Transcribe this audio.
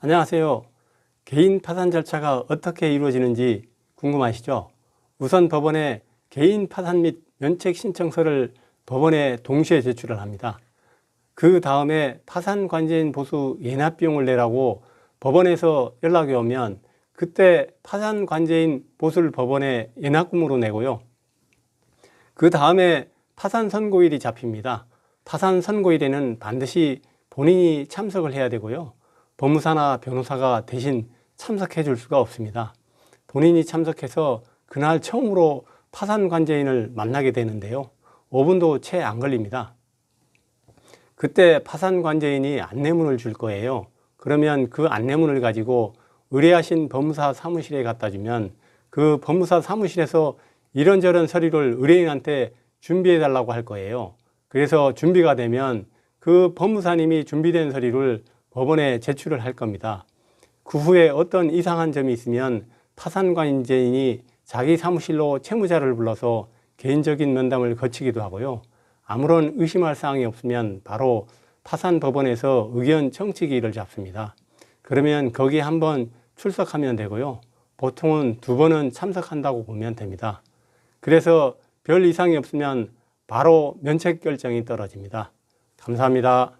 안녕하세요. 개인 파산 절차가 어떻게 이루어지는지 궁금하시죠? 우선 법원에 개인 파산 및 면책 신청서를 법원에 동시에 제출을 합니다. 그 다음에 파산 관제인 보수 예납 비용을 내라고 법원에서 연락이 오면 그때 파산 관제인 보수를 법원에 예납금으로 내고요. 그 다음에 파산 선고일이 잡힙니다. 파산 선고일에는 반드시 본인이 참석을 해야 되고요. 법무사나 변호사가 대신 참석해 줄 수가 없습니다. 본인이 참석해서 그날 처음으로 파산 관제인을 만나게 되는데요. 5분도 채 안 걸립니다. 그때 파산 관제인이 안내문을 줄 거예요. 그러면 그 안내문을 가지고 의뢰하신 법무사 사무실에 갖다 주면 그 법무사 사무실에서 이런저런 서류를 의뢰인한테 준비해 달라고 할 거예요. 그래서 준비가 되면 그 법무사님이 준비된 서류를 법원에 제출을 할 겁니다. 그 후에 어떤 이상한 점이 있으면 파산관제인이 자기 사무실로 채무자를 불러서 개인적인 면담을 거치기도 하고요. 아무런 의심할 사항이 없으면 바로 파산 법원에서 의견 청취기를 잡습니다. 그러면 거기에 한번 출석하면 되고요. 보통은 두 번은 참석한다고 보면 됩니다. 그래서 별 이상이 없으면 바로 면책 결정이 떨어집니다. 감사합니다.